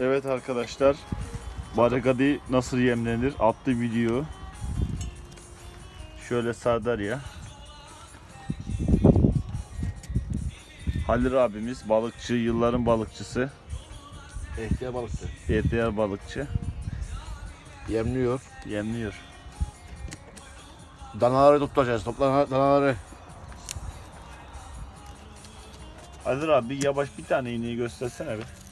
Evet arkadaşlar. Baragadi nasıl yemlenir adlı video. Şöyle Sardarya. Halil abimiz balıkçı, yılların balıkçısı. Ehtiyar balıkçı. Yeter balıkçı. Yemliyor. Yemliyor. Danaları tutacağız. Topla danaları. Halil abi yavaş bir tane iğneyi göstersene bir.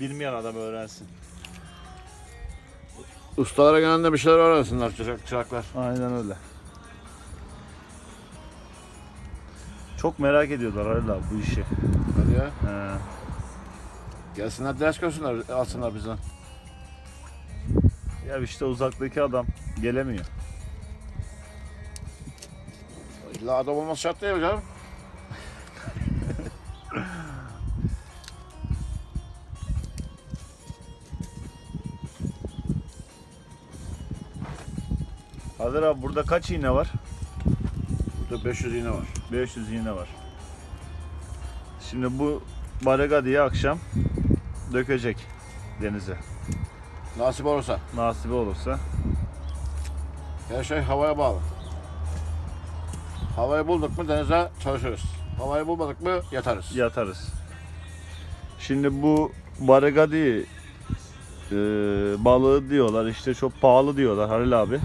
Bilmeyen adam öğrensin. Ustalara genelde bir şeyler öğrensinler çırak, çıraklar. Aynen öyle. Çok merak ediyorlar Halil abi bu işi. Hadi ya. He. Gelsinler ders görsünler, alsınlar bizden. Ya işte uzaktaki adam gelemiyor. İlla adam olması şart değil canım. Hazır abi burada kaç iğne var? Burada 500 iğne var. 500 iğne var. Şimdi bu baragadiyi akşam dökecek denize. Nasip olursa. Nasibi olursa. Her şey havaya bağlı. Havayı bulduk mu denize çalışırız. Havayı bulmadık mı yatarız. yatarız. Şimdi bu baragadi e, balığı diyorlar işte çok pahalı diyorlar Halil abi.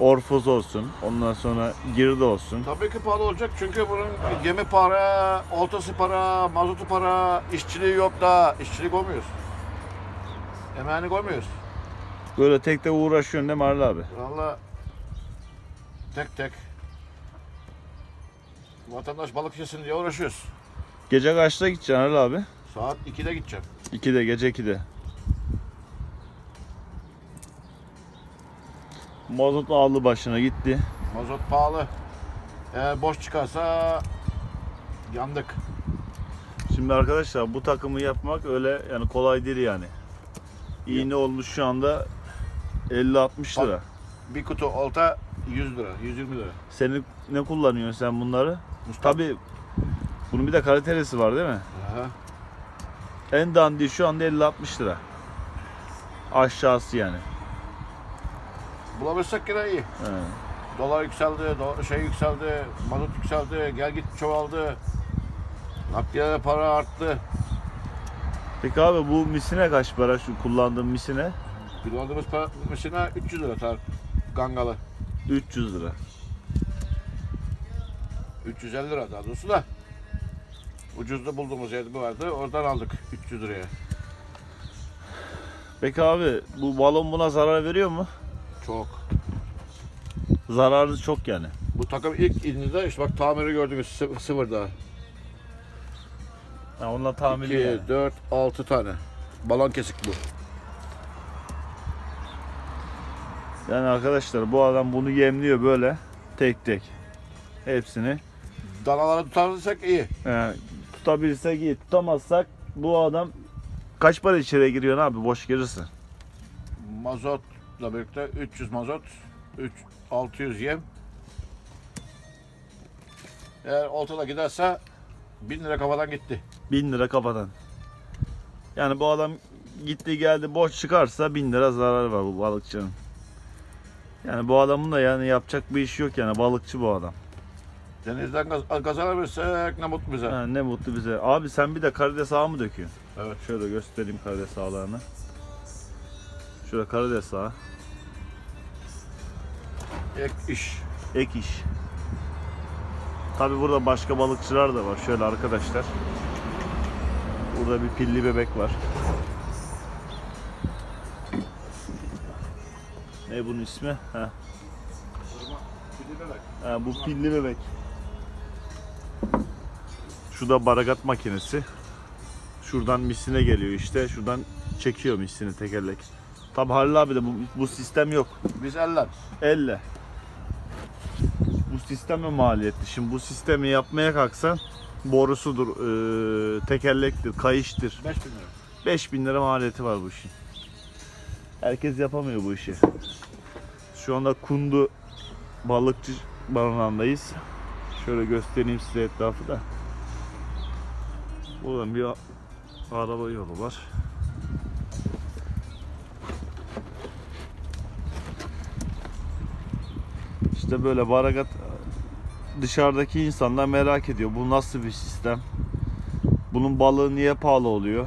Orfoz olsun, ondan sonra girdi olsun. Tabii ki pahalı olacak çünkü bunun gemi para, oltası para, mazotu para, işçiliği yok da işçilik koymuyoruz. Emeğini koymuyoruz. Böyle tek tek uğraşıyorsun değil mi Halil abi? Valla tek tek vatandaş balık yesin diye uğraşıyoruz. Gece kaçta gideceksin Halil abi? Saat 2'de gideceğim. 2'de, gece 2'de. Mazot aldı başına gitti. Mazot pahalı. Eğer boş çıkarsa yandık. Şimdi arkadaşlar bu takımı yapmak öyle yani kolay değil yani. İğne olmuş şu anda 50-60 lira. Bir kutu olta 100 lira, 120 lira. Senin ne kullanıyorsun sen bunları? Mustafa. Tabi bunun bir de kalitelisi var değil mi? Aha. En dandiği şu anda 50-60 lira. Aşağısı yani. Bulabilirsek yine iyi. He. Dolar yükseldi, do- şey yükseldi, mazot yükseldi, gel git çoğaldı. Nakliye para arttı. Peki abi bu misine kaç para şu kullandığın misine? Kullandığımız para mesela 300 lira tar gangalı. 300 lira. 350 lira daha doğrusu da. Ucuzda bulduğumuz yer vardı. Oradan aldık 300 liraya. Peki abi bu balon buna zarar veriyor mu? Çok. Zararı çok yani. Bu takım ilk indiğinde işte bak tamiri gördünüz sı- sıfırda. Ha, onunla tamirli 2, yani. 4, 6 tane. Balon kesik bu. Yani arkadaşlar bu adam bunu yemliyor böyle tek tek. Hepsini. Danaları tutarsak iyi. He, tutabilirsek iyi. Tutamazsak bu adam kaç para içeriye giriyor abi boş girirsin. Mazotla birlikte 300 mazot, 3 600 yem. Eğer oltada giderse 1000 lira kafadan gitti. 1000 lira kafadan. Yani bu adam gitti geldi boş çıkarsa 1000 lira zarar var bu balıkçının. Yani bu adamın da yani yapacak bir iş yok yani balıkçı bu adam. Denizden gaz kazanabilirsek ne mutlu bize. Ha, ne mutlu bize. Abi sen bir de karides ağı mı döküyorsun? Evet. Şöyle göstereyim karides ağlarını. Şöyle karides ağı. Ek iş. Ek iş. Tabi burada başka balıkçılar da var. Şöyle arkadaşlar. Burada bir pilli bebek var. Ne bunun ismi? Ha. ha bu pilli bebek. Şu da baragat makinesi. Şuradan misine geliyor işte. Şuradan çekiyor misini tekerlek. Tabi Halil abi de bu, bu sistem yok. Biz eller. Elle. Bu sisteme maliyetli. Şimdi bu sistemi yapmaya kalksan borusudur, eee, tekerlektir, kayıştır. 5000 lira. 5000 lira maliyeti var bu işin. Herkes yapamıyor bu işi. Şu anda Kundu balıkçı barınağındayız. Şöyle göstereyim size etrafı da. Buradan bir araba yolu var. İşte böyle baragat dışarıdaki insanlar merak ediyor. Bu nasıl bir sistem? Bunun balığı niye pahalı oluyor?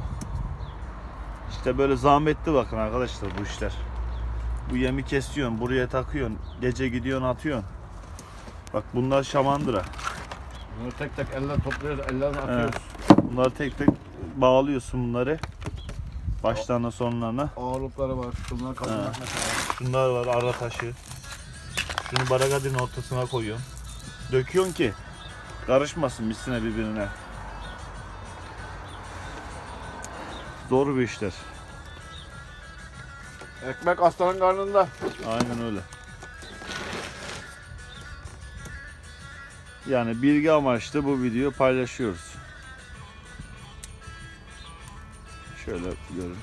İşte böyle zahmetli bakın arkadaşlar bu işler. Bu yemi kesiyorsun, buraya takıyorsun, gece gidiyorsun atıyorsun. Bak bunlar şamandıra. Bunu tek tek elle topluyoruz, ellerine atıyoruz. Bunları tek tek bağlıyorsun bunları. Başlarına sonlarına. Ağırlıkları var. Şunları kaldırmak Ha. mesela. Şunlar var ara taşı. Şunu baragadin ortasına koyuyorsun. Döküyorsun ki karışmasın misine birbirine. Zor bir işler. Ekmek aslanın karnında. Aynen öyle. Yani bilgi amaçlı bu videoyu paylaşıyoruz. Şöyle görün.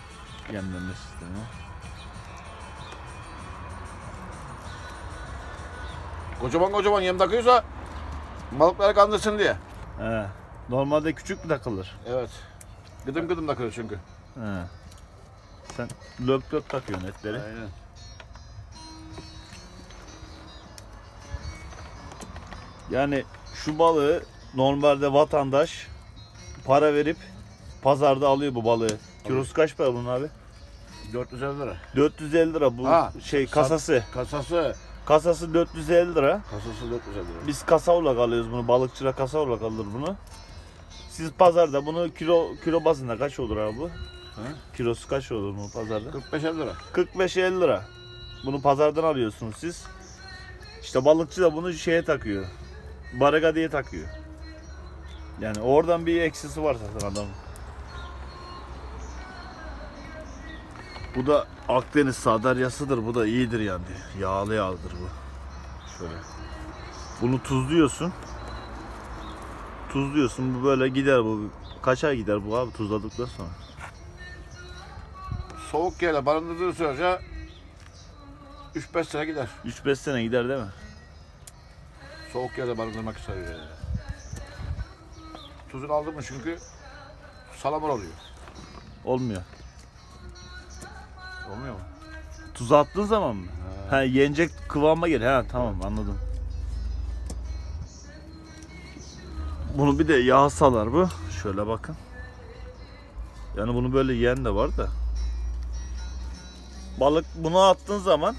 Yemleme sistemi. Kocaman kocaman yem takıyorsa balıkları kandırsın diye. He. Normalde küçük bir takılır. Evet. Gıdım gıdım takıyor çünkü. He. Sen löp löp takıyorsun etleri. Aynen. Yani şu balığı normalde vatandaş para verip pazarda alıyor bu balığı. Kilosu kaç para bunun abi? 450 lira. 450 lira bu Ha, şey kasası. Kasası. Kasası 450 lira. Kasası 450 lira. Biz kasa olarak alıyoruz bunu. Balıkçıda kasa olarak alır bunu. Siz pazarda bunu kilo kilo bazında kaç olur abi bu? Kilosu kaç olur bu pazarda? 45 lira. 45-50 lira. Bunu pazardan alıyorsunuz siz. İşte balıkçı da bunu şeye takıyor. Baraga diye takıyor. Yani oradan bir eksisi var zaten adamın. Bu da Akdeniz sadaryasıdır. Bu da iyidir yani. Yağlı yağlıdır bu. Şöyle. Bunu tuzluyorsun. Tuzluyorsun. Bu böyle gider bu. Kaç ay gider bu abi tuzladıktan sonra? Soğuk yerle barındırdığı sürece 3-5 sene gider. 3-5 sene gider değil mi? Soğuk yerde barındırmak istiyor yani. Tuzunu aldın mı çünkü salamur oluyor. Olmuyor. Olmuyor mu? Tuz attığın zaman mı? Ha yenecek kıvama gel. Ha tamam anladım. Bunu bir de yağ salar bu. Şöyle bakın. Yani bunu böyle yiyen de var da. Balık bunu attığın zaman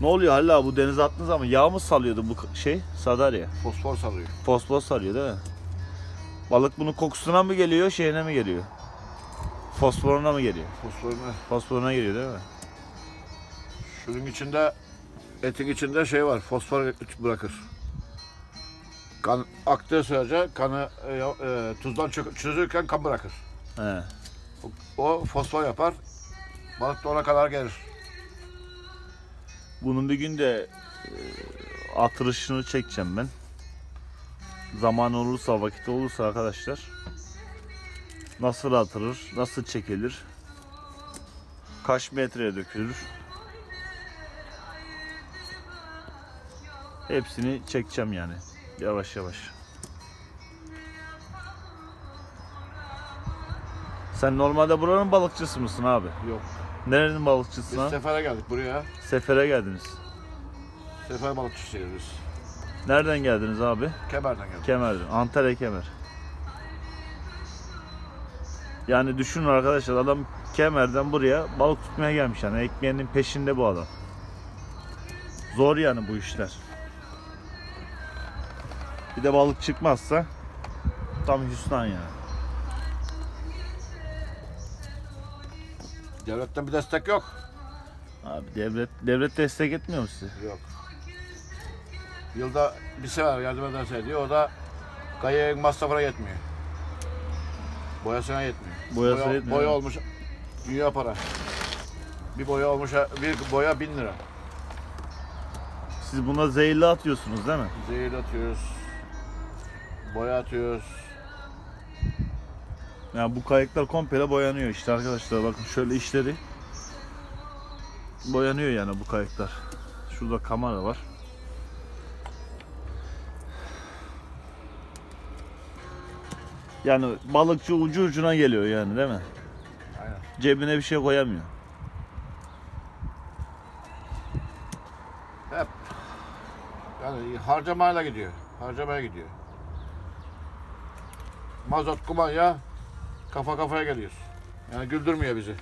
ne oluyor Halil abi bu denize attığın zaman yağ mı salıyordu bu şey sadarya? Fosfor salıyor. Fosfor sarıyor değil mi? Balık bunun kokusuna mı geliyor şeyine mi geliyor? Fosforuna mı geliyor? Fosforunu. Fosforuna geliyor değil mi? Şunun içinde etin içinde şey var. Fosfor bırakır. Kan aktığı sürece kanı e, e, tuzdan çö- çözülürken kan bırakır. He. O, o fosfor yapar. Balık da ona kadar gelir. Bunun bir gün de e, atırışını çekeceğim ben. Zaman olursa, vakit olursa arkadaşlar. Nasıl atılır, nasıl çekilir, kaç metreye dökülür. Hepsini çekeceğim yani. Yavaş yavaş. Sen normalde buranın balıkçısı mısın abi? Yok. Nerenin Biz balıkçısın abi? sefere geldik buraya. Sefere geldiniz. Sefer balıkçısıyız biz. Nereden geldiniz abi? Kemer'den geldik. Kemer'den. Antalya Kemer. Yani düşünün arkadaşlar adam Kemer'den buraya balık tutmaya gelmiş yani ekmeğinin peşinde bu adam. Zor yani bu işler. Bir de balık çıkmazsa tam hüsran yani. Devletten bir destek yok. Abi devlet devlet destek etmiyor mu size? Yok. Yılda bir sefer yardım ederse diyor. O da kayığın masrafına yetmiyor. Boyasına yetmiyor. Boyasına boya, yetmiyor, Boya olmuş dünya para. Bir boya olmuş bir boya bin lira. Siz buna zehirli atıyorsunuz değil mi? Zehir atıyoruz. Boya atıyoruz. Yani bu kayıklar komple boyanıyor işte arkadaşlar bakın şöyle işleri boyanıyor yani bu kayıklar. Şurada kamera var. Yani balıkçı ucu ucuna geliyor yani değil mi? Aynen. Cebine bir şey koyamıyor. Hep yani harcamayla gidiyor. Harcamaya gidiyor. Mazot, kumanya kafa kafaya geliyoruz. Yani güldürmüyor bizi.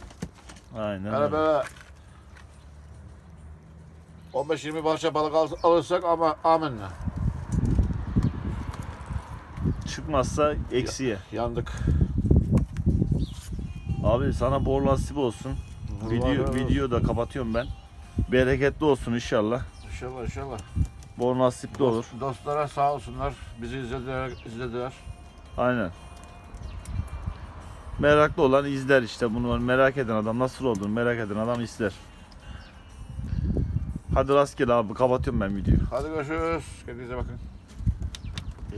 Aynen Yani öyle. böyle 15-20 parça balık al- alırsak ama amenna. Çıkmazsa eksiye. Yandık. Abi sana bol nasip olsun. Video, video da kapatıyorum ben. Bereketli olsun inşallah. İnşallah inşallah. Bol nasipli olur. Dost- dostlara sağ olsunlar. Bizi izlediler. izlediler. Aynen. Meraklı olan izler işte bunu merak eden adam nasıl olduğunu merak eden adam izler. Hadi rastgele abi kapatıyorum ben videoyu. Hadi görüşürüz. Kendinize bakın.